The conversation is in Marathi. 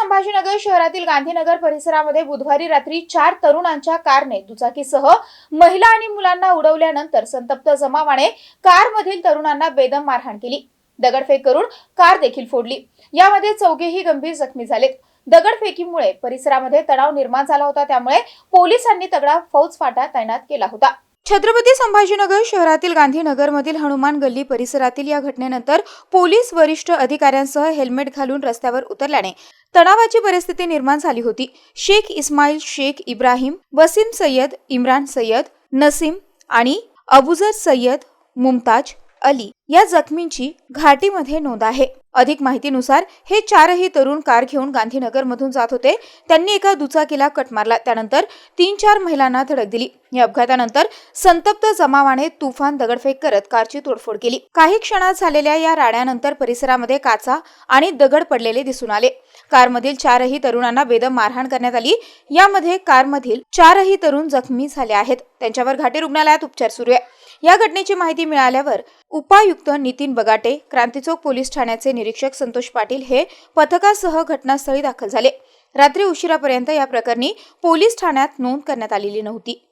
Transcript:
संभाजीनगर शहरातील गांधीनगर परिसरामध्ये बुधवारी रात्री चार तरुणांच्या कारने दुचाकीसह महिला आणि मुलांना उडवल्यानंतर संतप्त जमावाने कारमधील तरुणांना बेदम मारहाण केली. दगडफेक करून कार देखील फोडली. यामध्ये चौघेही गंभीर जखमी झालेत. दगडफेकीमुळे परिसरामध्ये तणाव निर्माण झाला होता त्यामुळे पोलिसांनी तगडा फौज फाटा तैनात केला होता. छत्रपती संभाजीनगर शहरातील गांधीनगरमधील हनुमान गल्ली परिसरातील या घटनेनंतर पोलीस वरिष्ठ अधिकाऱ्यांसह हेल्मेट घालून रस्त्यावर उतरल्याने तणावाची परिस्थिती निर्माण झाली होती. शेख इस्माईल शेख इब्राहिम वसीम सय्यद इम्रान सय्यद नसीम आणि अबुजर सय्यद मुमताज अली. या जखमींची घाटीमध्ये नोंद आहे. अधिक माहितीनुसार हे चारही तरुण कार घेऊन गांधीनगरमधून जात होते. त्यांनी एका दुचाकीला कट मारला. त्यानंतर तीन चार महिलांना धडक दिली. या अपघातानंतर संतप्त जमावाने तुफान दगडफेक करत कारची तोडफोड केली. काही क्षणात झालेल्या या राड्यानंतर परिसरामध्ये काचा आणि दगड पडलेले दिसून आले. कारमधील चारही तरुणांना बेदम मारहाण करण्यात आली. यामध्ये कारमधील चारही तरुण जखमी झाले आहेत. त्यांच्यावर घाटी रुग्णालयात उपचार सुरू आहे. या घटनेची माहिती मिळाल्यावर उपायुक्त नितीन बगाटे क्रांतीचौक पोलीस ठाण्याचे निरीक्षक संतोष पाटील हे पथकासह घटनास्थळी दाखल झाले. रात्री उशिरापर्यंत या प्रकरणी पोलीस ठाण्यात नोंद करण्यात आलेली नव्हती.